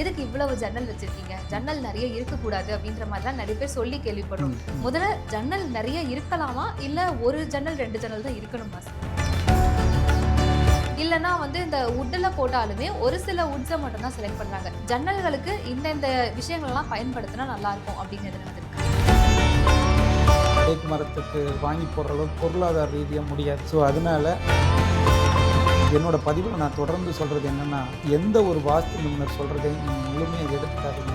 எதுக்கு இவ்வளவு ஜன்னல் வச்சிருக்கீங்க? ஜன்னல் நிறைய இருக்கக்கூடாது அப்படின்ற மாதிரிலாம் நிறைய பேர் சொல்லி கேள்விப்படுறோம் முதல்ல ஜன்னல் நிறைய இருக்கலாமா? இல்ல ஒரு ஜன்னல் ரெண்டு ஜன்னல் தான் இருக்கணுமா? சார் இல்லனா வந்து இந்த உட்ல போட்டாலுமே ஒரு சில உட்ஸை மட்டும் தான் செலக்ட் பண்றாங்க ஜன்னல்களுக்கு இந்த இந்த விஷயங்கள்லாம் பயன்படுத்தினா நல்லா இருக்கும் அப்படிங்கிறது வந்து தேக்கு மரத்துக்கு வாங்கி போடுற அளவுக்கு பொருளாதார ரீதியாக முடியாது. ஸோ அதனால என்னோட பதிவில் நான் தொடர்ந்து சொல்கிறது என்னென்னா எந்த ஒரு வாஸ்து நிபுணர் சொல்கிறதையும் நீங்கள் முழுமையாக எடுத்துக்காதீங்க.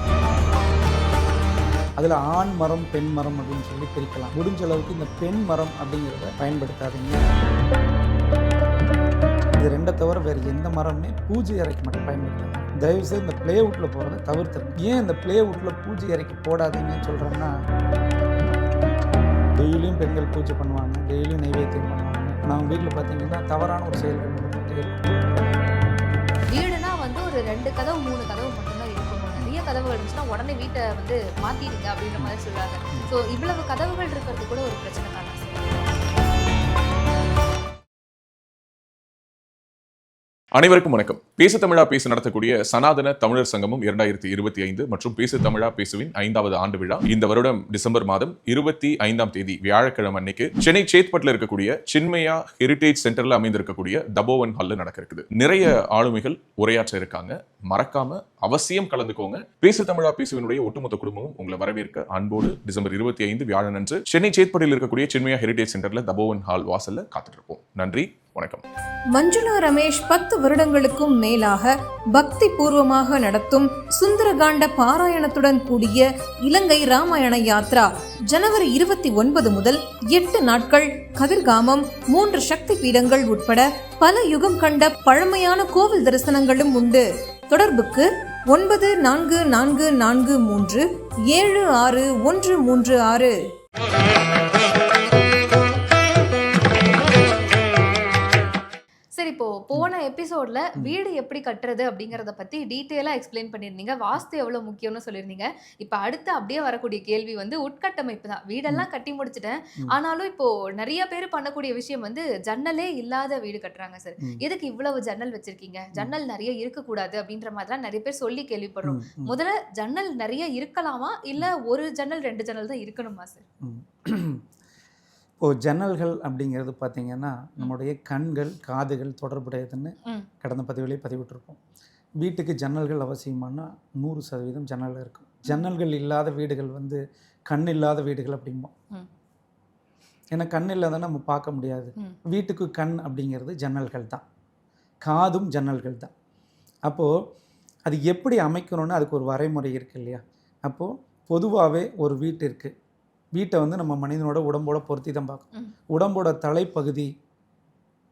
அதில் ஆண் மரம் பெண் மரம் அப்படின்னு சொல்லி பிரிக்கலாம். முடிஞ்ச அளவுக்கு இந்த பெண் மரம் அப்படிங்கிறத பயன்படுத்தாதீங்க. இது ரெண்டை தவிர வேறு எந்த மரமுமே பூஜை அறைக்கு மட்டும் பயன்படுத்தாது தயவுசெய்து இந்த ப்ளே அவுட்டில் போகிறத தவிர்த்துருங்க. ஏன் இந்த ப்ளே அவுட்டில் பூஜை அறைக்கு போடாதீங்கன்னு சொல்கிறேன்னா டெய்லியும் பெண்கள் பூஜை பண்ணுவாங்க டெய்லியும் நைவேத்தியம் பண்ணுவாங்க. நான் வீட்டில் பார்த்தீங்கன்னா தவறான ஒரு செயல்கள் நடந்துகிட்டே இருக்கும். வீடுனா வந்து ஒரு ரெண்டு கதவு மூணு கதவு மட்டும்தான் இருக்கும். நிறைய கதவுகள் இருந்துச்சுன்னா உடனே வீட்டை வந்து மாத்திடுங்க அப்படின்ற மாதிரி சொல்றாங்க. ஸோ இவ்வளவு கதவுகள் இருக்கிறது கூட ஒரு பிரச்சனை அனைவருக்கும் வணக்கம். பேசு தமிழா பேசு நடத்தக்கூடிய சனாதன தமிழர் சங்கமம் இரண்டாயிரத்தி இருபத்தி ஐந்து மற்றும் பேசு தமிழா பேசுவின் ஐந்தாவது ஆண்டு விழா இந்த வருடம் டிசம்பர் மாதம் இருபத்தி ஐந்தாம் தேதி வியாழக்கிழமை அன்னைக்கு சென்னை சேத்பட்டில் இருக்கக்கூடிய சின்மயா ஹெரிடேஜ் சென்டர்ல அமைந்திருக்கக்கூடிய தபோவன் ஹால்ல நடக்க இருக்குது நிறைய ஆளுமைகள் உரையாற்ற இருக்காங்க. மறக்காம அவசியம் கலந்துக்கோங்க. பேசு தமிழா பேசுவினுடைய ஒட்டுமொத்த குடும்பமும் உங்களை வரவேற்க அன்போடு டிசம்பர் இருபத்தி ஐந்து வியாழன் அன்று சென்னை சேத்படியில் இருக்கக்கூடிய சின்மயா ஹெரிடேஜ் சென்டர்ல தபோவன் ஹால் வாசல்ல காத்துட்டு இருப்போம் நன்றி வணக்கம். மஞ்சுளா ரமேஷ் பத்து வருடங்களுக்கும் மேலாக பக்தி பூர்வமாக நடத்தும் சுந்தரகாண்ட பாராயணத்துடன் கூடிய இலங்கை ராமாயண யாத்ரா ஜனவரி இருபத்தி ஒன்பது முதல் எட்டு நாட்கள் கதிர்காமம் மூன்று சக்தி பீடங்கள் உட்பட பல யுகம் கண்ட பழமையான கோவில் தரிசனங்களும் உண்டு. தொடர்புக்கு ஒன்பது நான்கு நான்கு நான்கு மூன்று ஏழு ஆறு ஒன்று மூன்று ஆறு. இப்போ போன எபிசோட்ல வீடு எப்படி கட்டுறது அப்படிங்கறத பத்தி டீட்டெயிலா எக்ஸ்பிளைன் பண்ணியிருந்தீங்க. வாஸ்து எவ்வளவு முக்கியம்னு சொல்லியிருந்தீங்க. இப்போ அடுத்து அப்படியே வரக்கூடிய கேள்வி வந்து உட்கட்டமைப்பு தான். வீடெல்லாம் கட்டி முடிச்சிட்டேன். ஆனாலும் இப்போ நிறைய பேர் பண்ணக்கூடிய விஷயம் வந்து ஜன்னலே இல்லாத வீடு கட்டுறாங்க சார். எதுக்கு இவ்வளவு ஜன்னல் வச்சிருக்கீங்க? ஜன்னல் நிறைய இருக்கக்கூடாது அப்படின்ற மாதிரிலாம் நிறைய பேர் சொல்லி கேள்விப்படுறோம். முதல்ல ஜன்னல் நிறைய இருக்கலாமா? இல்ல ஒரு ஜன்னல் ரெண்டு ஜன்னல் தான் இருக்கணுமா சார்? இப்போது ஜன்னல்கள் அப்படிங்கிறது பார்த்தீங்கன்னா நம்முடைய கண்கள் காதுகள் தொடர்புடையதுன்னு. கடந்த பதிவிலே பதிவிட்டிருப்போம் வீட்டுக்கு ஜன்னல்கள் அவசியமானா நூறு சதவீதம் ஜன்னல் இருக்கும். ஜன்னல்கள் இல்லாத வீடுகள் வந்து கண் இல்லாத வீடுகள் அப்படிம்போம். ஏன்னா கண் இல்லாத நம்ம பார்க்க முடியாது. வீட்டுக்கு கண் அப்படிங்கிறது ஜன்னல்கள் தான். காதும் ஜன்னல்கள் தான். அப்போது அது எப்படி அமைக்கணும்னு அதுக்கு ஒரு வரைமுறை இருக்கு இல்லையா? அப்போது பொதுவாகவே ஒரு வீட்டிற்கு வீட்டை வந்து நம்ம மனிதனோட உடம்போட பொருத்தி தான் பார்க்கணும். உடம்போட தலைப்பகுதி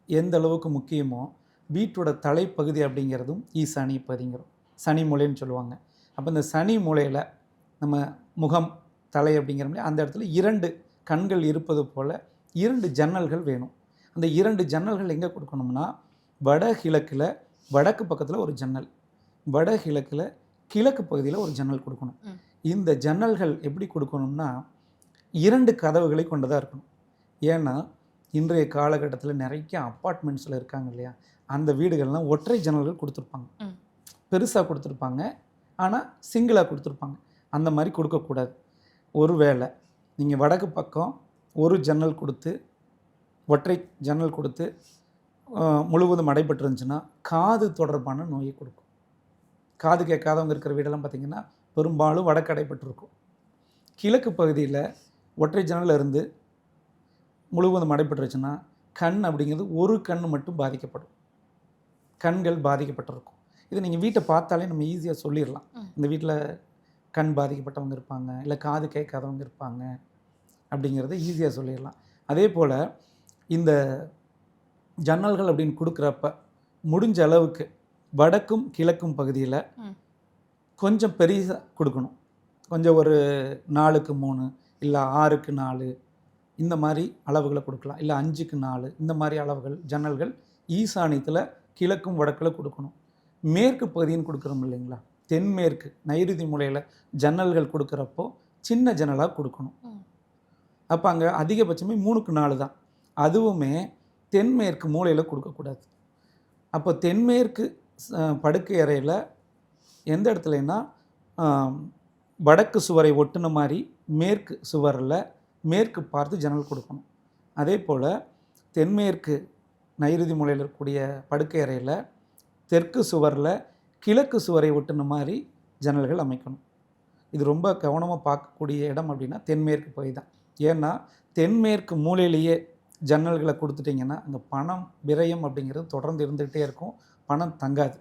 எந்த அளவுக்கு முக்கியமோ வீட்டோட தலைப்பகுதி அப்படிங்கிறதும் ஈசானி பகுதிங்கிறோம். சனி மூலைன்னு சொல்லுவாங்க. அப்போ இந்த சனி மூலையில் நம்ம முகம் தலை அப்படிங்கிற அந்த இடத்துல இரண்டு கண்கள் இருப்பது போல் இரண்டு ஜன்னல்கள் வேணும். அந்த இரண்டு ஜன்னல்கள் எங்கே கொடுக்கணும்னா வடகிழக்கில் வடக்கு பக்கத்தில் ஒரு ஜன்னல் வடகிழக்கில் கிழக்கு பகுதியில் ஒரு ஜன்னல் கொடுக்கணும். இந்த ஜன்னல்கள் எப்படி கொடுக்கணும்னா இரண்டு கதவுகளை கொண்டதாக இருக்கணும். ஏன்னா இன்றைய காலகட்டத்தில் நிறைய அப்பார்ட்மெண்ட்ஸில் இருக்காங்க இல்லையா? அந்த வீடுகள்லாம் ஒற்றை ஜன்னல்கள் கொடுத்துருப்பாங்க. பெருசாக கொடுத்துருப்பாங்க. ஆனால் சிங்கிளாக கொடுத்துருப்பாங்க. அந்த மாதிரி கொடுக்கக்கூடாது. ஒருவேளை நீங்கள் வடக்கு பக்கம் ஒரு ஜன்னல் கொடுத்து ஒற்றை ஜன்னல் கொடுத்து முழுவதும் அடைபட்டிருந்துச்சுன்னா காது தொடர்பான நோயை கொடுக்கும். காது கேட்காதவங்க இருக்கிற வீடெல்லாம் பார்த்திங்கன்னா பெரும்பாலும் வடக்கு அடைபட்டிருக்கும். கிழக்கு பகுதியில் ஒற்றை ஜன்னல் இருந்து முழுவதும் அடைபட்டுருச்சுன்னா கண் அப்படிங்கிறது ஒரு கண் மட்டும் பாதிக்கப்படும். கண்கள் பாதிக்கப்பட்டிருக்கும். இது நீங்கள் வீட்டை பார்த்தாலே நம்ம ஈஸியாக சொல்லிடலாம். இந்த வீட்டில் கண் பாதிக்கப்பட்டவங்க இருப்பாங்க இல்லை காது கேட்காதவங்க இருப்பாங்க அப்படிங்கிறத ஈஸியாக சொல்லிடலாம். அதே போல் இந்த ஜன்னல்கள் அப்படின்னு கொடுக்குறப்ப முடிஞ்ச அளவுக்கு வடக்கும் கிழக்கும் பகுதியில். கொஞ்சம் பெரிய கொடுக்கணும். கொஞ்சம் ஒரு நாலுக்கு மூணு இல்லை ஆறுக்கு நாலு இந்த மாதிரி அளவுகளை கொடுக்கலாம். இல்லை அஞ்சுக்கு நாலு இந்த மாதிரி அளவுகள் ஜன்னல்கள் ஈசானியத்தில் கிழக்கும் வடக்கில் கொடுக்கணும். மேற்கு பகுதின்னு கொடுக்குறோம் இல்லைங்களா? தென்மேற்கு நைருதி மூலையில் ஜன்னல்கள் கொடுக்குறப்போ சின்ன ஜன்னலாக கொடுக்கணும். அப்போ அங்கே அதிகபட்சமே மூணுக்கு நாலு தான். அதுவுமே தென்மேற்கு மூலையில் கொடுக்கக்கூடாது. அப்போ தென்மேற்கு படுக்கை அறையில் எந்த இடத்துலனா ஆம், வடக்கு சுவரை ஒட்டுன மாதிரி மேற்கு சுவரில் மேற்கு பார்த்து ஜன்னல் கொடுக்கணும். அதே போல் தென்மேற்கு நைருதி மூலையில் இருக்கக்கூடிய படுக்கை அறையில் தெற்கு சுவரில் கிழக்கு சுவரை ஒட்டுன மாதிரி ஜன்னல்கள் அமைக்கணும். இது ரொம்ப கவனமாக பார்க்கக்கூடிய இடம் அப்படின்னா தென்மேற்கு பகுதி தான். ஏன்னா தென்மேற்கு மூலையிலேயே ஜன்னல்களை கொடுத்துட்டிங்கன்னா அங்கே பணம் விரயம் அப்படிங்கிறது தொடர்ந்து இருந்துகிட்டே இருக்கும். பணம் தங்காது.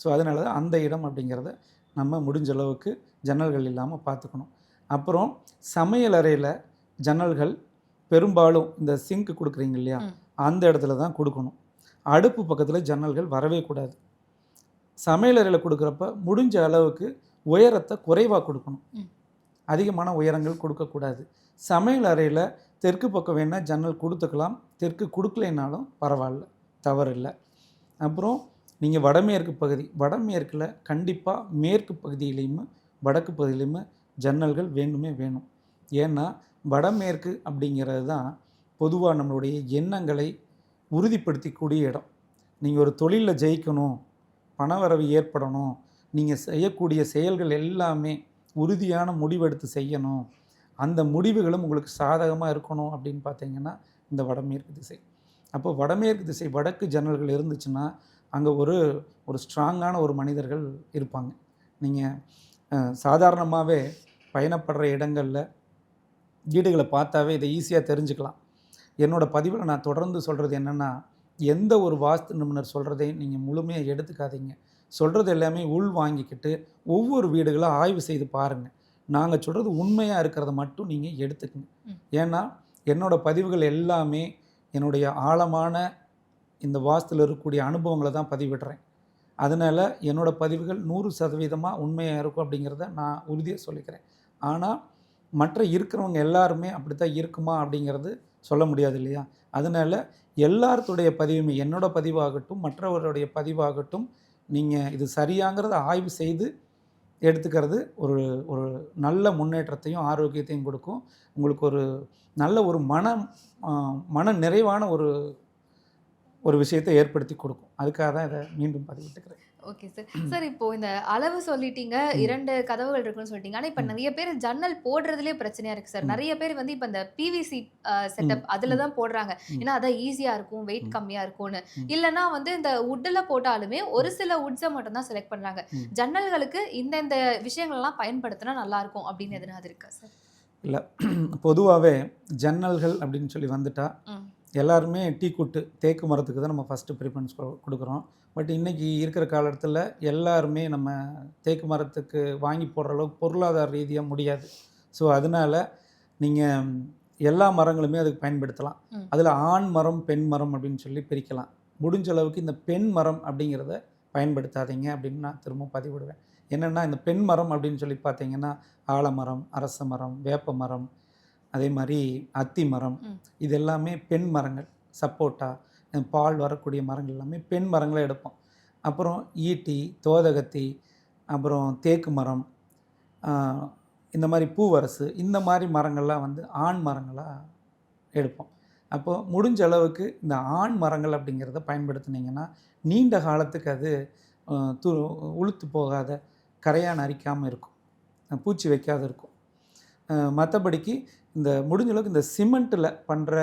ஸோ அதனால தான் அந்த இடம் அப்படிங்கிறத நம்ம முடிஞ்ச அளவுக்கு ஜன்னல்கள் இல்லாமல் பார்த்துக்கணும் அப்புறம் சமையல் அறையில் ஜன்னல்கள் பெரும்பாலும் இந்த சிங்க் கொடுக்குறீங்க இல்லையா. அந்த இடத்துல தான் கொடுக்கணும். அடுப்பு பக்கத்தில் ஜன்னல்கள் வரவே கூடாது. சமையல் அறையில் கொடுக்குறப்ப முடிஞ்ச அளவுக்கு உயரத்தை குறைவாக கொடுக்கணும். அதிகமான உயரங்கள் கொடுக்கக்கூடாது சமையல் அறையில் தெற்கு பக்கம் வேணால் ஜன்னல் கொடுத்துக்கலாம். தெற்கு கொடுக்கலைனாலும் பரவாயில்ல. தவறு இல்லை அப்புறம் நீங்கள் வடமேற்கு பகுதி வடமேற்கில் கண்டிப்பாக மேற்கு பகுதியிலையுமே வடக்கு பகுதியிலையுமே ஜன்னல்கள் வேண்டுமே வேணும். ஏன்னா வடமேற்கு அப்படிங்கிறது தான் பொதுவாக நம்மளுடைய எண்ணங்களை உறுதிப்படுத்திக்கூடிய இடம். நீங்கள் ஒரு தொழிலில் ஜெயிக்கணும் பணவரவு ஏற்படணும் நீங்கள் செய்யக்கூடிய செயல்கள் எல்லாமே உறுதியான முடிவெடுத்து செய்யணும். அந்த முடிவுகளும் உங்களுக்கு சாதகமாக இருக்கணும் அப்படின்னு பார்த்தீங்கன்னா இந்த வடமேற்கு திசை. அப்போ வடமேற்கு திசை வடக்கு ஜன்னல்கள் இருந்துச்சுன்னா அங்கே ஒரு ஒரு ஸ்ட்ராங்கான ஒரு மனிதர்கள் இருப்பாங்க. நீங்கள் சாதாரணமாகவே பயணப்படுற இடங்களில் வீடுகளை பார்த்தாவே இதை ஈஸியாக தெரிஞ்சுக்கலாம். என்னோடய பதிவில் நான் தொடர்ந்து சொல்கிறது என்னென்னா எந்த ஒரு வாஸ்து நிபுணர் சொல்கிறதையும் நீங்கள் முழுமையாக எடுத்துக்காதீங்க. சொல்கிறது எல்லாமே உள் வாங்கிக்கிட்டு ஒவ்வொரு வீடுகளை ஆய்வு செய்து பாருங்கள் நாங்கள் சொல்கிறது உண்மையாக இருக்கிறத மட்டும் நீங்கள் எடுத்துக்கங்க. ஏன்னா என்னோடய பதிவுகள் எல்லாமே என்னுடைய ஆழமான இந்த வாஸ்துல இருக்கக்கூடிய அனுபவங்களை தான் பதிவிடுறேன். அதனால் என்னோடய பதிவுகள் நூறு சதவீதமாக உண்மையாக இருக்கும் அப்படிங்கிறத நான் உறுதியாக சொல்லிக்கிறேன். ஆனால் மற்ற இருக்கிறவங்க எல்லாருமே அப்படி தான் இருக்குமா அப்படிங்கிறது சொல்ல முடியாது இல்லையா? அதனால் எல்லாத்துடைய பதிவுமே என்னோட பதிவாகட்டும் மற்றவருடைய பதிவாகட்டும் நீங்கள் இது சரியாங்கிறத ஆய்வு செய்து எடுத்துக்கிறது ஒரு ஒரு நல்ல முன்னேற்றத்தையும் ஆரோக்கியத்தையும் கொடுக்கும். உங்களுக்கு ஒரு நல்ல ஒரு மன மன நிறைவான ஒரு ஒரு விஷயத்தை ஏற்படுத்தி கொடுக்கும் அதுக்காக தான் இதை மீண்டும் பதிவிட்டுக்கிறேன் ஓகே சார் சார் இப்போ இந்த அளவு சொல்லிட்டீங்க. இரண்டு கதவுகள் இருக்குன்னு சொல்லிட்டீங்க ஆனா இப்ப. நிறைய பேர் ஜன்னல் போடுறதுலயே பிரச்சனையா இருக்கு சார். நிறைய பேர் வந்து இப்ப இந்த பிவிசி செட்டப் அதுல தான் போடுறாங்க. ஏன்னா அதான் ஈஸியா இருக்கும் வெயிட் ம். கம்மியா இருக்கும்னு. இல்லனா வந்து இந்த உட்ல போட்டாலுமே ஒரு சில உட்ஸை மட்டும் தான் செலக்ட் பண்றாங்க ம். ஜன்னல்களுக்கு இந்த இந்த விஷயங்கள் எல்லாம் பயன்படுத்தினா நல்லா இருக்கும் அப்படின்னு எதனாவது இருக்கா சார் இல்லை பொதுவாகவே ஜன்னல்கள் அப்படின்னு சொல்லி வந்துட்டா. எல்லாருமே டீ குட்டு தேக்கு மரத்துக்கு தான் நம்ம ஃபஸ்ட்டு ப்ரிஃபரன்ஸ் கொடுக்குறோம். பட் இன்றைக்கி இருக்கிற காலத்தில் எல்லாருமே நம்ம தேக்கு மரத்துக்கு வாங்கி போடுற அளவுக்கு பொருளாதார ரீதியாக முடியாது. ஸோ அதனால் நீங்கள் எல்லா மரங்களுமே அதுக்கு பயன்படுத்தலாம். அதில் ஆண் மரம் பெண் மரம் அப்படின்னு சொல்லி பிரிக்கலாம். முடிஞ்ச அளவுக்கு இந்த பெண் மரம் அப்படிங்கிறத பயன்படுத்தாதீங்க அப்படின்னு நான் திரும்ப பதிவிடுவேன். என்னென்னா இந்த பெண் மரம் அப்படின்னு சொல்லி பார்த்தீங்கன்னா ஆலமரம் அரச மரம் வேப்ப மரம் அதே மாதிரி அத்தி மரம். இது எல்லாமே பெண் மரங்கள் சப்போட்டா பால் வரக்கூடிய மரங்கள் எல்லாமே பெண் மரங்களை எடுப்போம். அப்புறம் ஈட்டி தோதகத்தி அப்புறம் தேக்கு மரம் இந்த மாதிரி பூவரசு இந்த மாதிரி மரங்கள்லாம் வந்து ஆண் மரங்களாக எடுப்போம். அப்போ முடிஞ்ச அளவுக்கு இந்த ஆண் மரங்கள் அப்படிங்கிறத பயன்படுத்துனீங்கன்னா நீண்ட காலத்துக்கு அது து உளுத்து போகாத கரையான் அரிக்காமல் இருக்கும். பூச்சி வைக்காத இருக்கும். மற்றபடிக்கு இந்த முடிஞ்ச அளவுக்கு இந்த சிமெண்ட்டில் பண்ணுற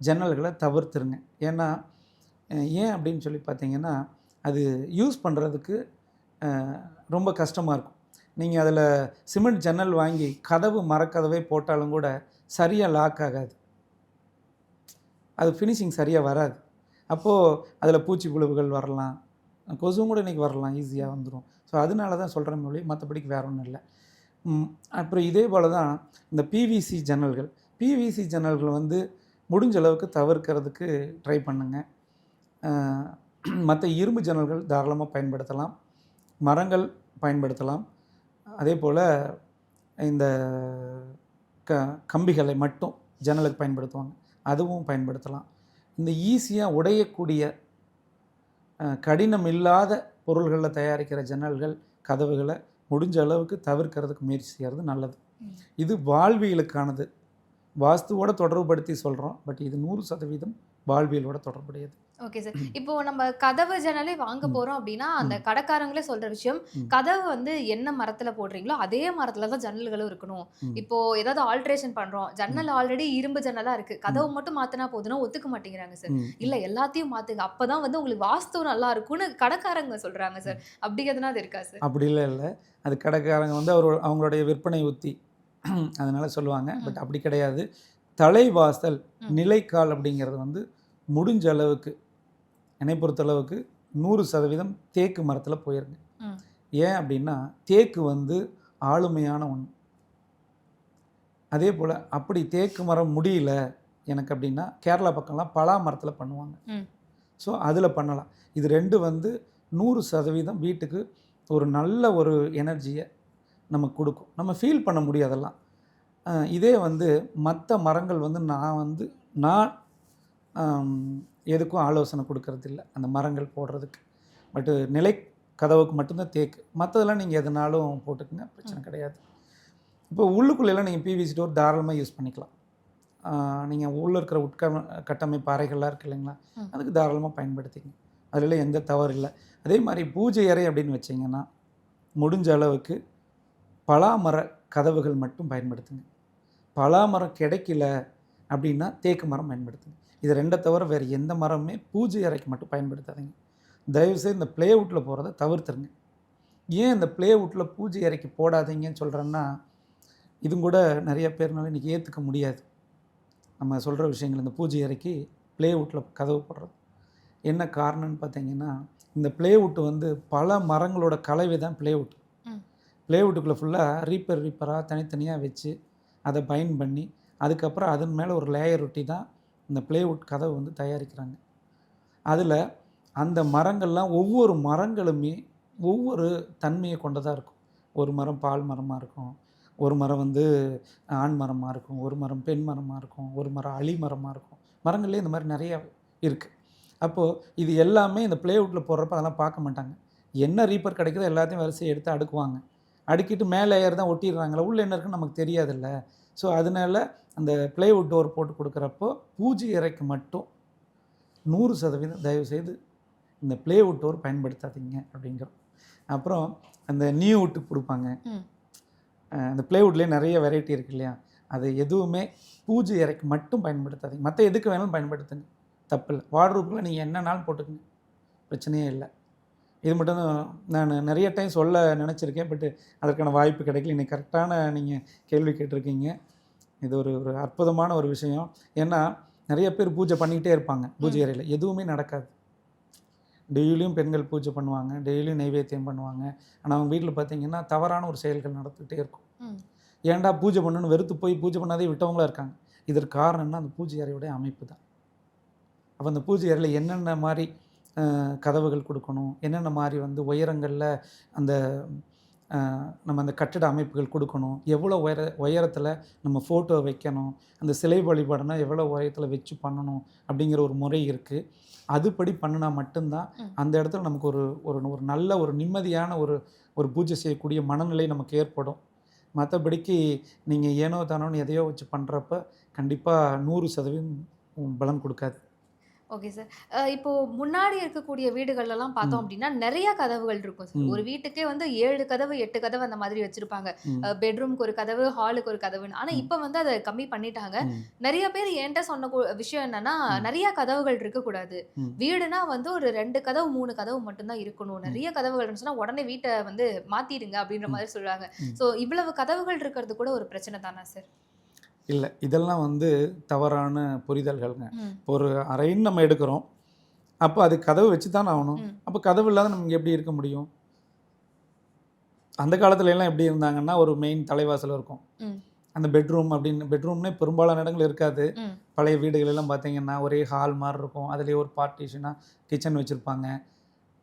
ஜன்னல்களை தவிர்த்துருங்க. ஏன்னா ஏன் அப்படின்னு சொல்லி பார்த்தீங்கன்னா அது யூஸ் பண்ணுறதுக்கு ரொம்ப கஷ்டமாக இருக்கும். நீங்கள் அதில் சிமெண்ட் ஜன்னல் வாங்கி கதவு மரக்கதவை போட்டாலும் கூட சரியாக லாக் ஆகாது. அது ஃபினிஷிங் சரியாக வராது. அப்போது அதில் பூச்சி புழுவுகள் வரலாம். கொசுவும் கூட இன்றைக்கி வரலாம் ஈஸியாக வந்துடும் ஸோ அதனால தான் சொல்கிற மொழி. மற்றபடிக்கு வேற ஒன்றும் இல்லை. அப்புறம் இதே போல் தான் இந்த பிவிசி ஜன்னல்கள். பிவிசி ஜன்னல்கள் வந்து முடிஞ்ச அளவுக்கு தவிர்க்கிறதுக்கு ட்ரை பண்ணுங்கள் மற்ற இரும்பு ஜன்னல்கள் தாராளமாக பயன்படுத்தலாம். மரங்கள் பயன்படுத்தலாம். அதே போல் இந்த க கம்பிகளை மட்டும் ஜன்னலுக்கு பயன்படுத்துவாங்க. அதுவும் பயன்படுத்தலாம். இந்த ஈஸியாக உடையக்கூடிய கடினம் இல்லாத பொருள்களில் தயாரிக்கிற ஜன்னல்கள் கதவுகளை முடிஞ்ச அளவுக்கு தவிர்க்கிறதுக்கு முயற்சி செய்கிறது நல்லது. இது வாழ்வியலுக்கானது. வாஸ்துவோட தொடர்புபடுத்தி சொல்கிறோம் பட் இது நூறு சதவீதம் வாழ்வியலோட தொடர்புடையது. ஓகே சார் இப்போ நம்ம கதவு ஜன்னலே வாங்க. போறோம் அப்படின்னா அந்த. கடைக்காரங்களே சொல்ற விஷயம். கதவு வந்து என்ன மரத்துல போடுறீங்களோ அதே மரத்துல தான் ஜன்னல்களும் இருக்கணும். இப்போ ஏதாவது ஆல்ட்ரேஷன் பண்றோம். ஜன்னல் ஆல்ரெடி இரும்பு ஜன்னலா இருக்கு. கதவு மட்டும் மாத்தினா போதுன்னா ஒத்துக்க மாட்டேங்கிறாங்க சார். இல்ல எல்லாத்தையும் மாத்துங்க. அப்பதான் வந்து உங்களுக்கு வாஸ்து நல்லா இருக்கும்னு கடைக்காரங்க சொல்றாங்க சார் அப்படி எதனா அது இருக்கா சார் அப்படிலாம் இல்லை அது கடைக்காரங்க வந்து அவர் அவங்களுடைய விற்பனை உத்தி. அதனால சொல்லுவாங்க. பட் அப்படி கிடையாது. தலைவாசல். நிலைக்கால் அப்படிங்கிறது வந்து முடிஞ்ச அளவுக்கு என்னை பொறுத்தளவுக்கு நூறு சதவீதம் தேக்கு மரத்தில் போயிருங்க. ஏன் அப்படின்னா தேக்கு வந்து ஆளுமையான ஒன்று அதே போல் அப்படி தேக்கு மரம் முடியல எனக்கு அப்படின்னா கேரளா பக்கம்லாம் பலா மரத்தில் பண்ணுவாங்க. ஸோ அதில் பண்ணலாம். இது ரெண்டு வந்து நூறு சதவீதம் வீட்டுக்கு ஒரு நல்ல ஒரு எனர்ஜியை நமக்கு கொடுக்கும். நம்ம ஃபீல் பண்ண முடியாதெல்லாம் இதே வந்து மற்ற மரங்கள் வந்து நான் வந்து நான் எதுக்கும் ஆலோசனை கொடுக்கறது இல்ல அந்த மரங்கள் போடுறதுக்கு. பட்டு நிலை கதவுக்கு மட்டும்தான் தேக்கு. மற்றதெல்லாம் நீங்கள் எதுனாலும் போட்டுக்கங்க. பிரச்சனை கிடையாது. இப்போ உள்ளுக்குள்ளெல்லாம் நீங்கள் பிவிசி டோர் தாராளமாக யூஸ் பண்ணிக்கலாம். நீங்கள் உள்ளே இருக்கிற உட்கம கட்டமைப்பு அறைகள்லாம் இருக்கு இல்லைங்களா. அதுக்கு தாராளமாக பயன்படுத்திங்க. அதில் எந்த தவறு இல்லை. அதே மாதிரி பூஜை அறை அப்படின்னு வச்சிங்கன்னா முடிஞ்ச அளவுக்கு பலாமர கதவுகள் மட்டும் பயன்படுத்துங்க. பலாமரம் கிடைக்கல அப்படின்னா தேக்கு மரம் பயன்படுத்துங்க. இது ரெண்டை தவிர வேறு எந்த மரமுமே பூஜை அறைக்கு மட்டும் பயன்படுத்தாதீங்க. தயவுசெய்து இந்த ப்ளேவுட்டில் போகிறத தவிர்த்துருங்க. ஏன் இந்த ப்ளேவுட்டில் பூஜை அறைக்கு போடாதீங்கன்னு சொல்கிறேன்னா இதுவும் கூட நிறைய பேர்னால இன்றைக்கி ஏற்றுக்க முடியாது. நம்ம சொல்கிற விஷயங்கள் இந்த பூஜை அறைக்கு ப்ளேவுட்டில் கதவு போடுறது. என்ன காரணம்னு பார்த்தீங்கன்னா இந்த ப்ளேவுட் வந்து பல மரங்களோட கலவை தான் ப்ளேவுட் ம். ப்ளேவுட்டுக்குள்ளே ஃபுல்லாக ரீப்பர் ரீப்பராக தனித்தனியாக வச்சு அதை பைண்ட் பண்ணி அதுக்கப்புறம் அதன் மேலே ஒரு லேயர் ஒட்டி தான் இந்த ப்ளேவுட் கதவு வந்து தயாரிக்கிறாங்க. அதில் அந்த மரங்கள்லாம் ஒவ்வொரு மரங்களுமே ஒவ்வொரு தன்மையை கொண்டதாக இருக்கும். ஒரு மரம் பால் மரமாக இருக்கும் ஒரு மரம் வந்து ஆண் மரமாக இருக்கும் ஒரு மரம் பெண் மரமாக இருக்கும் ஒரு மரம் அழி மரமாக இருக்கும். மரங்கள்லேயே இந்த மாதிரி நிறையா இருக்குது அப்போது இது எல்லாமே இந்த ப்ளேவுட்டில் போடுறப்ப அதெல்லாம் பார்க்க மாட்டாங்க. என்ன ரீப்பர் கிடைக்குதோ எல்லாத்தையும் வரிசையை எடுத்து அடுக்குவாங்க. அடுக்கிட்டு மேலே ஏர் தான் ஒட்டிடுறாங்களே உள்ளே என்ன இருக்குன்னு நமக்கு தெரியாதுல்ல. ஸோ அதனால அந்த ப்ளேவுட் டோர் போட்டு கொடுக்குறப்போ பூஜை அறைக்கு மட்டும் நூறு சதவீதம் தயவுசெய்து இந்த ப்ளேவுட் டோர் பயன்படுத்தாதீங்க அப்படிங்கிறோம் அப்புறம் அந்த நியூ வுட்டுக்கு கொடுப்பாங்க. அந்த ப்ளேவுட்லேயே நிறைய வெரைட்டி இருக்கு இல்லையா? அது எதுவுமே பூஜை அறைக்கு மட்டும் பயன்படுத்தாதீங்க. மற்ற எதுக்கு வேணாலும் பயன்படுத்துங்க. தப்பு இல்லை. வார்ட்ரூப்பில் நீங்கள் என்னன்னாலும் போட்டுக்கங்க. பிரச்சனையே இல்லை. இது மட்டும் தான் நான் நிறைய டைம் சொல்ல நினச்சிருக்கேன். பட் அதற்கான வாய்ப்பு கிடைக்கல. இன்னைக்கு கரெக்டான நீங்கள் கேள்வி கேட்டிருக்கீங்க. இது ஒரு ஒரு அற்புதமான ஒரு விஷயம். ஏன்னா நிறைய பேர் பூஜை பண்ணிக்கிட்டே இருப்பாங்க பூஜை அறையில். எதுவுமே நடக்காது. டெய்லியும் பெண்கள் பூஜை பண்ணுவாங்க டெய்லியும் நைவேத்தியம் பண்ணுவாங்க. ஆனால் அவங்க வீட்டில் பார்த்தீங்கன்னா தவறான ஒரு செயல்கள் நடந்துகிட்டே இருக்கும். ஏன்டா பூஜை பண்ணணும்னு வெறுத்து போய் பூஜை பண்ணாதே விட்டவங்களா இருக்காங்க. இதற்கு காரணம்னா அந்த பூஜை அறையோடைய அமைப்பு தான். அப்போ அந்த பூஜை அறையில் என்னென்ன மாதிரி கதவுகள் கொடுக்கணும் என்னென்ன மாதிரி வந்து உயரங்களில் அந்த நம்ம அந்த கட்டிட அமைப்புகள் கொடுக்கணும். எவ்வளோ உயர உயரத்தில் நம்ம ஃபோட்டோ வைக்கணும். அந்த சிலை வழிபாடுனா எவ்வளோ உயரத்தில் வச்சு பண்ணணும் அப்படிங்கிற ஒரு முறை இருக்குது அதுபடி பண்ணினா மட்டும்தான். அந்த இடத்துல நமக்கு ஒரு ஒரு ஒரு நல்ல ஒரு நிம்மதியான ஒரு ஒரு பூஜை செய்யக்கூடிய மனநிலை நமக்கு ஏற்படும். மற்றபடிக்கு நீங்கள் ஏனோ தானோன்னு எதையோ வச்சு பண்ணுறப்ப கண்டிப்பாக நூறு சதவீதம் பலன் கொடுக்காது. ஓகே சார் இப்போ முன்னாடி இருக்கக்கூடிய வீடுகள்லாம் பார்த்தோம். அப்படின்னா நிறைய கதவுகள் இருக்கும் சார். ஒரு வீட்டுக்கே வந்து ஏழு கதவு எட்டு கதவு அந்த மாதிரி வச்சிருப்பாங்க. பெட்ரூம்க்கு ஒரு கதவு ஹாலுக்கு ஒரு கதவுன்னு ஆனா. இப்போ வந்து அதை கம்மி பண்ணிட்டாங்க. நிறைய பேர் என்கிட்ட சொன்ன விஷயம் என்னன்னா. நிறைய கதவுகள் இருக்க கூடாது ம். வீடுனா வந்து ஒரு ரெண்டு கதவு மூணு கதவு மட்டும்தான் இருக்கணும். நிறைய கதவுகள் இருந்துச்சுன்னா உடனே வீட்டை வந்து மாத்திடுங்க அப்படின்ற. மாதிரி சொல்றாங்க. சோ இவ்வளவு கதவுகள் இருக்கிறது கூட ஒரு பிரச்சனை தானா சார் இல்லை. இதெல்லாம் வந்து தவறான புரிதல்கள்ங்க. ம். ஒரு அறைன்னு நம்ம எடுக்கிறோம். அப்போ அது கதவு வச்சு தானே ஆகணும். அப்போ கதவு இல்லாத நமக்கு எப்படி இருக்க முடியும்? அந்த காலத்துல எல்லாம் எப்படி இருந்தாங்கன்னா ஒரு மெயின் தலைவாசல் இருக்கும். அந்த பெட்ரூம் அப்படின்னு பெட்ரூம்னே பெரும்பாலான இடங்கள் இருக்காது. பழைய வீடுகள் எல்லாம் பார்த்தீங்கன்னா ஒரே ஹால் மாதிரி இருக்கும். அதுலேயே ஒரு பார்ட்டிஷனாக கிச்சன் வச்சுருப்பாங்க.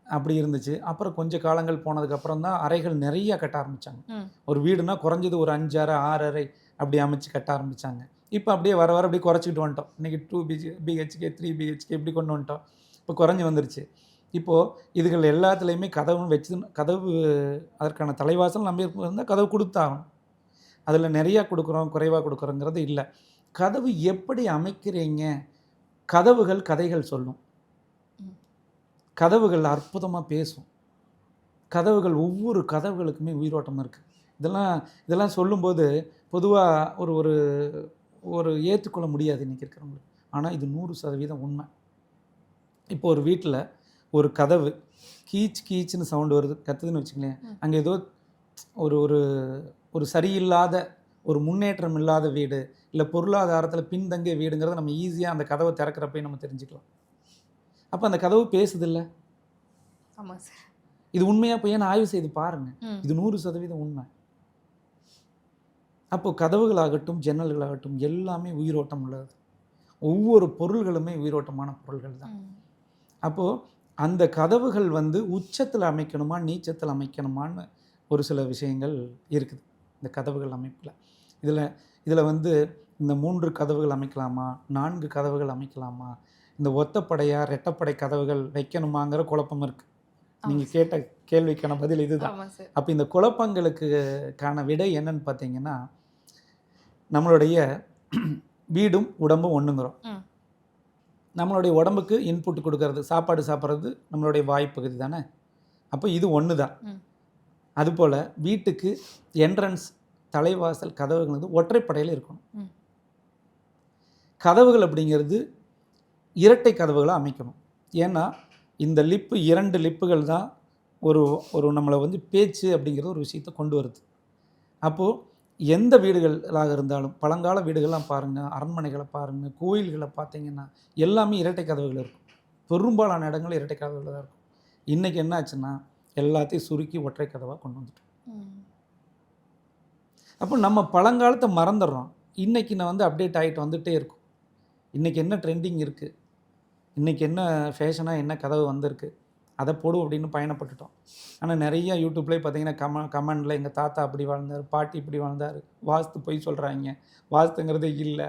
அப்படி இருந்துச்சு. அப்புறம் கொஞ்சம் காலங்கள் போனதுக்கப்புறம் தான் அறைகள் நிறைய கட்ட ஆரம்பித்தாங்க. ஒரு வீடுனா குறைஞ்சது ஒரு அஞ்சு அறை ஆறு அறை அப்படி அமைச்சு கட்ட ஆரம்பித்தாங்க இப்போ அப்படியே வர வர அப்படியே குறைச்சிக்கிட்டு வந்துட்டோம். இன்றைக்கி two PG BHK three BHK இப்படி கொண்டு வந்துட்டோம். இப்போ குறைஞ்சி வந்துருச்சு. இப்போது இதுகள் எல்லாத்துலேயுமே கதவு வச்சு கதவு அதற்கான தலைவாசல் நம்ம இருந்தால் கதவு கொடுத்தாகணும். அதில் நிறையா கொடுக்குறோம் குறைவாக கொடுக்குறோங்கிறது இல்லை. கதவு எப்படி அமைக்கிறீங்க? கதவுகள் கதைகள் சொல்லும். கதவுகள் அற்புதமாக பேசும். கதவுகள் ஒவ்வொரு கதவுகளுக்குமே உயிரோட்டம் இருக்குது இதெல்லாம் இதெல்லாம் சொல்லும்போது பொதுவாக ஒரு ஒரு ஒரு ஏற்றுக்கொள்ள முடியாது இன்றைக்கி இருக்கிறவங்களுக்கு. ஆனால் இது நூறு சதவீதம் உண்மை. இப்போ ஒரு வீட்டில் ஒரு கதவு கீச் கீச்சுன்னு சவுண்டு வருது கத்துதுன்னு வச்சுங்களேன் ம். அங்கே ஏதோ ஒரு ஒரு ஒரு சரியில்லாத ஒரு முன்னேற்றம் இல்லாத வீடு இல்லை பொருளாதாரத்தில் பின்தங்கிய வீடுங்கிறத நம்ம ஈஸியாக அந்த கதவை திறக்கிறப்பே நம்ம தெரிஞ்சுக்கலாம். அப்போ அந்த கதவு பேசுதில்ல? ஆமா சார். இது உண்மையாக போய் நான் ஆய்வு செய்து பாருங்கள். இது நூறு சதவீதம் உண்மை. அப்போ கதவுகளாகட்டும் ஜன்னல்களாகட்டும் எல்லாமே உயிரோட்டம் உள்ளது. ஒவ்வொரு பொருள்களுமே உயிரோட்டமான பொருள்கள் தான். அப்போது அந்த கதவுகள் வந்து உச்சத்தில் அமைக்கணுமா நீச்சத்தில் அமைக்கணுமான்னு ஒரு சில விஷயங்கள் இருக்குது. இந்த கதவுகள் அமைப்பில். இதில் இதில் வந்து இந்த மூன்று கதவுகள் அமைக்கலாமா நான்கு கதவுகள் அமைக்கலாமா இந்த ஒத்தப்படையா ரெட்டப்படை கதவுகள் வைக்கணுமாங்கிற குழப்பம் இருக்குது நீங்கள் கேட்ட கேள்விக்கான பதில் இதுதான். அப்போ இந்த குழப்பங்களுக்கு கான விடை என்னன்னு பார்த்தீங்கன்னா நம்மளுடைய வீடும் உடம்பும் ஒன்றுங்கிறோம். நம்மளுடைய உடம்புக்கு இன்புட் கொடுக்கறது சாப்பாடு சாப்பிட்றது நம்மளுடைய வாய்ப்பகுதி தானே அப்போ இது ஒன்று தான். அதுபோல் வீட்டுக்கு என்ட்ரன்ஸ் தலைவாசல் கதவுகள் வந்து ஒற்றைப்படையில் இருக்கணும். கதவுகள் அப்படிங்கிறது இரட்டை கதவுகளை அமைக்கணும் ஏன்னா இந்த லிப்பு இரண்டு லிப்புகள் தான் ஒரு ஒரு நம்மளை வந்து பேச்சு அப்படிங்கிறது ஒரு விஷயத்தை கொண்டு வருது அப்போது எந்த வீடுகளாக இருந்தாலும் பழங்கால வீடுகள்லாம் பாருங்கள் அரண்மனைகளை பாருங்கள் கோயில்களை பார்த்தீங்கன்னா எல்லாமே இரட்டை கதவுகள் இருக்கும். பெரும்பாலான இடங்கள் இரட்டை கதவுகள் தான் இருக்கும். இன்றைக்கி என்ன ஆச்சுன்னா எல்லாத்தையும் சுருக்கி ஒற்றை கதவாக கொண்டு வந்துட்டோம். அப்போ நம்ம பழங்காலத்தை மறந்துடுறோம். இன்றைக்கி நான் வந்து அப்டேட் ஆகிட்டு வந்துகிட்டே இருக்கும். இன்றைக்கி என்ன ட்ரெண்டிங் இருக்குது இன்றைக்கி என்ன ஃபேஷனாக என்ன கதவு வந்திருக்கு? அதை போடும் அப்படின்னு பயணப்பட்டுட்டோம். ஆனால் நிறைய யூடியூப்லேயே பார்த்தீங்கன்னா கம கமெண்டில் எங்கள் தாத்தா அப்படி வாழ்ந்தார் பாட்டி இப்படி வாழ்ந்தார். வாஸ்து பொய் சொல்கிறாங்க வாஸ்துங்கிறதே இல்லை.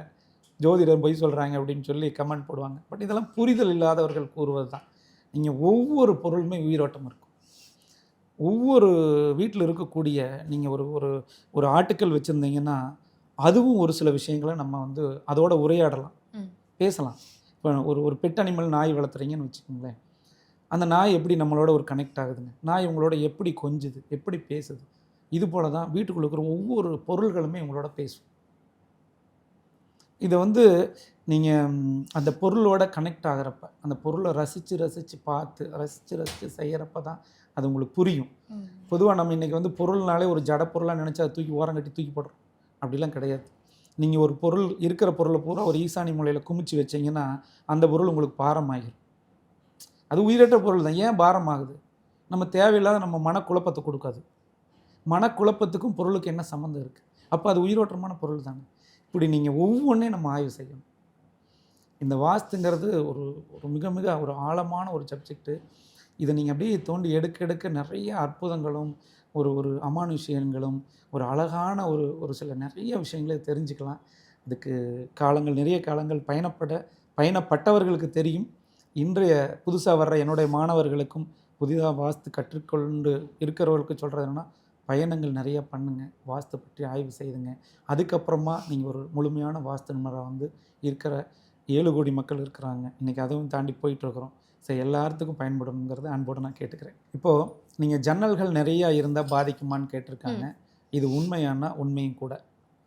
ஜோதிடர் பொய் சொல்கிறாங்க அப்படின்னு சொல்லி கமெண்ட் போடுவாங்க. பட் இதெல்லாம் புரிதல் இல்லாதவர்கள் கூறுவது தான் நீங்கள் ஒவ்வொரு பொருளுமே உயிரோட்டம் இருக்கும். ஒவ்வொரு வீட்டில் இருக்கக்கூடிய நீங்கள் ஒரு ஒரு ஒரு ஆர்டிக்கல் வச்சுருந்தீங்கன்னா அதுவும் ஒரு சில விஷயங்களை நம்ம வந்து அதோட உரையாடலாம். பேசலாம். இப்போ ஒரு ஒரு பெட் அனிமல் நாய் வளர்த்துறீங்கன்னு வச்சுக்கோங்களேன். அந்த நாய் எப்படி நம்மளோட ஒரு கனெக்ட் ஆகுதுங்க? நாய் உங்களோட எப்படி கொஞ்சுது? எப்படி பேசுது? இது போல தான் வீட்டுக்குள்ள இருக்கிற ஒவ்வொரு பொருள்களுமே உங்களோட பேசும். இதை வந்து நீங்கள் அந்த பொருளோட கனெக்ட் ஆகிறப்ப அந்த பொருளை ரசித்து ரசித்து பார்த்து ரசித்து ரசித்து செய்கிறப்ப தான் அது உங்களுக்கு புரியும். பொதுவாக நம்ம இன்றைக்கி வந்து பொருள்னாலே ஒரு ஜட பொருளாக நினச்சி அதை தூக்கி ஓரம் கட்டி தூக்கி போடுறோம். அப்படிலாம் கிடையாது. நீங்கள் ஒரு பொருள் இருக்கிற பொருளை பூரா ஒரு ஈசானி மூலையில் குமிச்சு வச்சீங்கன்னா அந்த பொருள் உங்களுக்கு பாரமாகிடும் அது உயிரற்ற பொருள் தான். ஏன் பாரமாகுது நம்ம தேவையில்லாத நம்ம மனக்குழப்பத்தை கொடுக்காது. மனக்குழப்பத்துக்கும் பொருளுக்கு என்ன சம்மந்தம் இருக்குது அப்போ அது உயிரோட்டமான பொருள் தானே. இப்படி நீங்கள் ஒவ்வொன்றையும் நம்ம ஆய்வு செய்யணும். இந்த வாஸ்துங்கிறது ஒரு ஒரு மிக மிக ஒரு ஆழமான ஒரு சப்ஜெக்ட்டு இதை நீங்கள் அப்படியே தோண்டி எடுக்க எடுக்க நிறைய அற்புதங்களும் ஒரு ஒரு அமானுஷியங்களும் ஒரு அழகான ஒரு ஒரு சில நிறைய விஷயங்களை தெரிஞ்சுக்கலாம். இதுக்கு காலங்கள் நிறைய காலங்கள் பயணப்பட பயணப்பட்டவர்களுக்கு தெரியும். இன்றைய புதுசாக வர்ற என்னுடைய மாணவர்களுக்கும் புதிதாக வாஸ்து கற்றுக்கொண்டு இருக்கிறவர்களுக்கு சொல்கிறது என்னன்னா பயணங்கள் நிறைய பண்ணுங்கள் வாஸ்து பற்றி ஆய்வு செய்துங்க. அதுக்கப்புறமா நீங்கள் ஒரு முழுமையான வாஸ்து நிபுணராக வந்து இருக்கிற ஏழு கோடி மக்கள் இருக்கிறாங்க. இன்றைக்கி அதுவும் தாண்டி போயிட்டுருக்குறோம் ஸோ எல்லாத்துக்கும் பயன்படுங்கிறது அன்போடு நான் கேட்டுக்கிறேன். இப்போது நீங்கள் ஜன்னல்கள் நிறையா இருந்தால் பாதிக்குமான்னு கேட்டிருக்காங்க. இது உண்மையானா உண்மையும் கூட?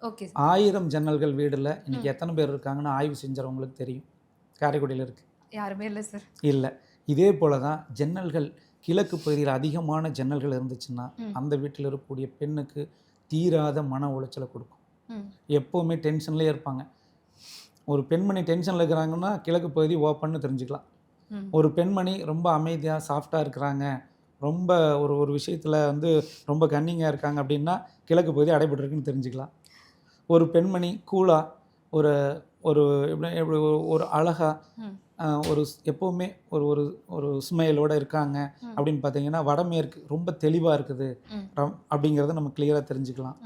ஓகே ஆயிரம் ஜன்னல்கள் வீடில் இன்றைக்கி எத்தனை பேர் இருக்காங்கன்னு ஆய்வு செஞ்சவங்களுக்கு தெரியும். காரைக்குடியில் இருக்குது யாருமே இல்லை சார் இல்லை இதே போல தான் ஜன்னல்கள் கிழக்கு பகுதியில் அதிகமான ஜன்னல்கள் இருந்துச்சுன்னா. அந்த வீட்டில் இருக்கக்கூடிய பெண்ணுக்கு தீராத மன உளைச்சலை கொடுக்கும். எப்போவுமே டென்ஷன்லேயே இருப்பாங்க ஒரு பெண்மணி டென்ஷனில் இருக்கிறாங்கன்னா கிழக்கு பகுதி ஓப்பன்னு தெரிஞ்சுக்கலாம். ஒரு பெண்மணி ரொம்ப அமைதியாக சாஃப்டாக இருக்கிறாங்க ரொம்ப ஒரு ஒரு விஷயத்தில் வந்து ரொம்ப கன்னிங்காக இருக்காங்க அப்படின்னா கிழக்கு பகுதி அடைபட்டுருக்குன்னு தெரிஞ்சுக்கலாம் ஒரு பெண்மணி கூலாக ஒரு ஒரு எப்படி ஒரு- அழகாக. ஒரு எப்போவுமே ஒரு ஒரு ஒரு ஸ்மைலோடு இருக்காங்க. அப்படின்னு பார்த்தீங்கன்னா வடமேற்கு ரொம்ப தெளிவாக இருக்குது அப்படிங்கிறத நம்ம கிளியராக தெரிஞ்சுக்கலாம்.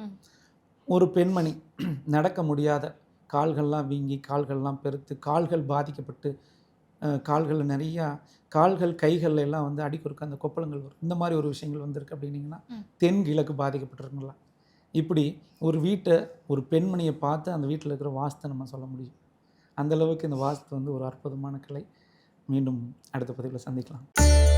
ஒரு பெண்மணி நடக்க முடியாத கால்கள்லாம் வீங்கி கால்கள்லாம் பெருத்து கால்கள் பாதிக்கப்பட்டு அஹ், கால்களில் நிறையா கால்கள் கைகள்ல எல்லாம் வந்து அடிக்கொருக்க அந்த கொப்பளங்கள் வரும் இந்த மாதிரி ஒரு விஷயங்கள் வந்திருக்கு அப்படின்னீங்கன்னா. தென் கிழக்கு பாதிக்கப்பட்டிருக்குங்களா இப்படி ஒரு வீட்டை ஒரு பெண்மணியை பார்த்து அந்த வீட்டில் இருக்கிற வாஸ்தை நம்ம சொல்ல முடியும் அந்தளவுக்கு இந்த வாஸ்து வந்து ஒரு அற்புதமான கலை. மீண்டும் அடுத்த பதிவில் சந்திக்கலாம்.